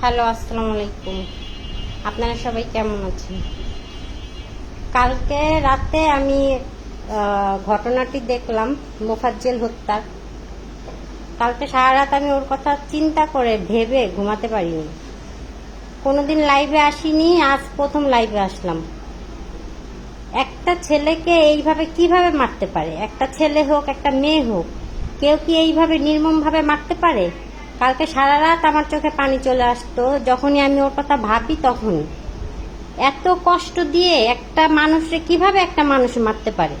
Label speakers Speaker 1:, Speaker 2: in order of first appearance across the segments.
Speaker 1: Hello, আসসালামু আলাইকুম। আপনারা সবাই কেমন আছেন? কালকে রাতে আমি ঘটনাটি দেখলাম, মোফাজ্জেল হত্যার। কালকে সারা রাত আমি ওর কথা চিন্তা করে ভেবে ঘুমাতে পারিনি। কোনোদিন লাইভে আসিনি, আজ প্রথম লাইভে আসলাম। একটা ছেলেকে এইভাবে কীভাবে মারতে পারে? একটা ছেলে হোক, একটা মেয়ে হোক, কেউ কি এইভাবে নির্মমভাবে মারতে পারে? কালকে সারা রাত আমার চোখে পানি চলে আসতো, যখনই আমি ওর কথা ভাবি তখনই। এত কষ্ট দিয়ে একটা মানুষকে কীভাবে একটা মানুষ মারতে পারে?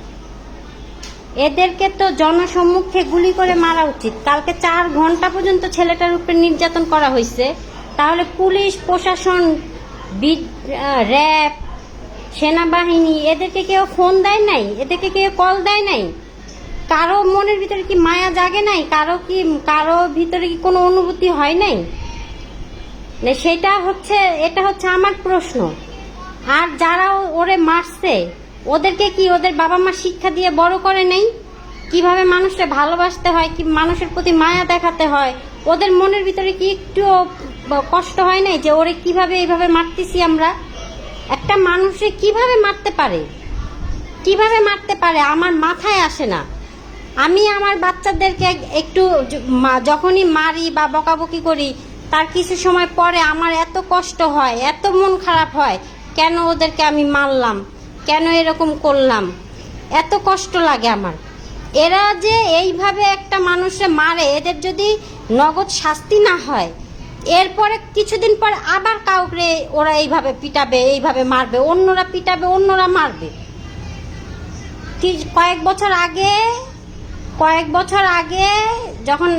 Speaker 1: এদেরকে তো জনসম্মুখে গুলি করে মারা উচিত। কালকে চার ঘণ্টা পর্যন্ত ছেলেটার উপরে নির্যাতন করা হয়েছে তাহলে পুলিশ, প্রশাসন র্যাব, সেনাবাহিনী, এদেরকে কেউ ফোন দেয় নাই? এদেরকে কেউ কল দেয় নাই? কারও মনের ভিতরে কি মায়া জাগে নাই? কারও কি, কারও ভিতরে কি কোনো অনুভূতি হয় নাই? সেটা হচ্ছে, এটা হচ্ছে আমার প্রশ্ন। আর যারা ওরে মারছে, ওদেরকে কি ওদের বাবা মা শিক্ষা দিয়ে বড় করে নেই? কীভাবে মানুষকে ভালোবাসতে হয়, কি মানুষের প্রতি মায়া দেখাতে হয়? ওদের মনের ভিতরে কি একটু কষ্ট হয় নাই যে ওরে কীভাবে এইভাবে মারতেছি আমরা? একটা মানুষে কীভাবে মারতে পারে? কীভাবে মারতে পারে? আমার মাথায় আসে না। আমি আমার বাচ্চাদেরকে একটু যখনই মারি বা বকাবকি করি, তার কিছু সময় পরে আমার এত কষ্ট হয়, এত মন খারাপ হয়, কেন ওদেরকে আমি মারলাম? কেন এরকম করলাম? এত কষ্ট লাগে আমার। এরা যে এইভাবে একটা মানুষে মারে, এদের যদি নগদ শাস্তি না হয়, এরপরে কিছুদিন পর আবার কাউকে ওরা এইভাবে পিটাবে, এইভাবে মারবে, অন্যরা পিটাবে, অন্যরা মারবে। কি- কয়েক বছর আগে কয়েক বছর আগে যখন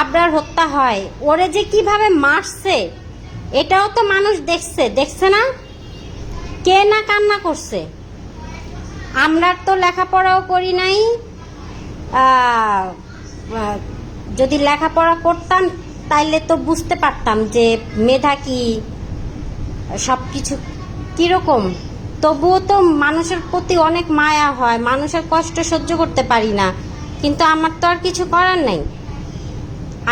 Speaker 1: আবরার হত্যা হয়, ওরে যে কীভাবে মারছে, এটাও তো মানুষ দেখছে দেখছে না? কে না কান্না করছে? আমরা তো লেখাপড়াও করি নাই। যদি লেখাপড়া করতাম, তাইলে তো বুঝতে পারতাম যে মেধা কি সব কিছু কীরকম। তবুও তো মানুষের প্রতি অনেক মায়া হয়, মানুষের কষ্ট সহ্য করতে পারি না। কিন্তু আমার তো আর কিছু করার নাই।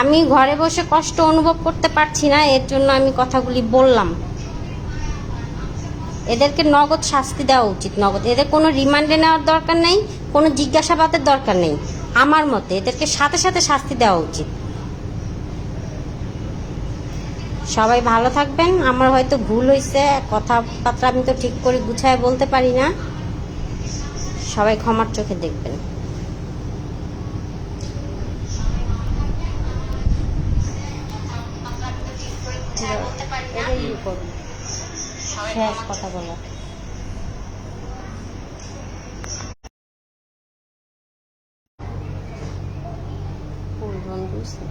Speaker 1: আমি ঘরে বসে কষ্ট অনুভব করতে পারছি না, এর জন্য আমি কথাগুলি বললাম। এদেরকে নগদ শাস্তি দেওয়া উচিত, নগদ। এদের কোনো রিমান্ডে নেওয়ার দরকার নেই, কোনো জিজ্ঞাসাবাদের দরকার নেই। আমার মতে এদেরকে সাথে সাথে শাস্তি দেওয়া উচিত। সবাই ভালো থাকবেন। আমার হয়তো ভুল হয়েছে কথাবার্তা আমি তো ঠিক করে গুছায় বলতে পারি না। সবাই ক্ষমার চোখে দেখবেন। এটাই করুন। শেষ কথা বলা। পূর্ব বুঝতে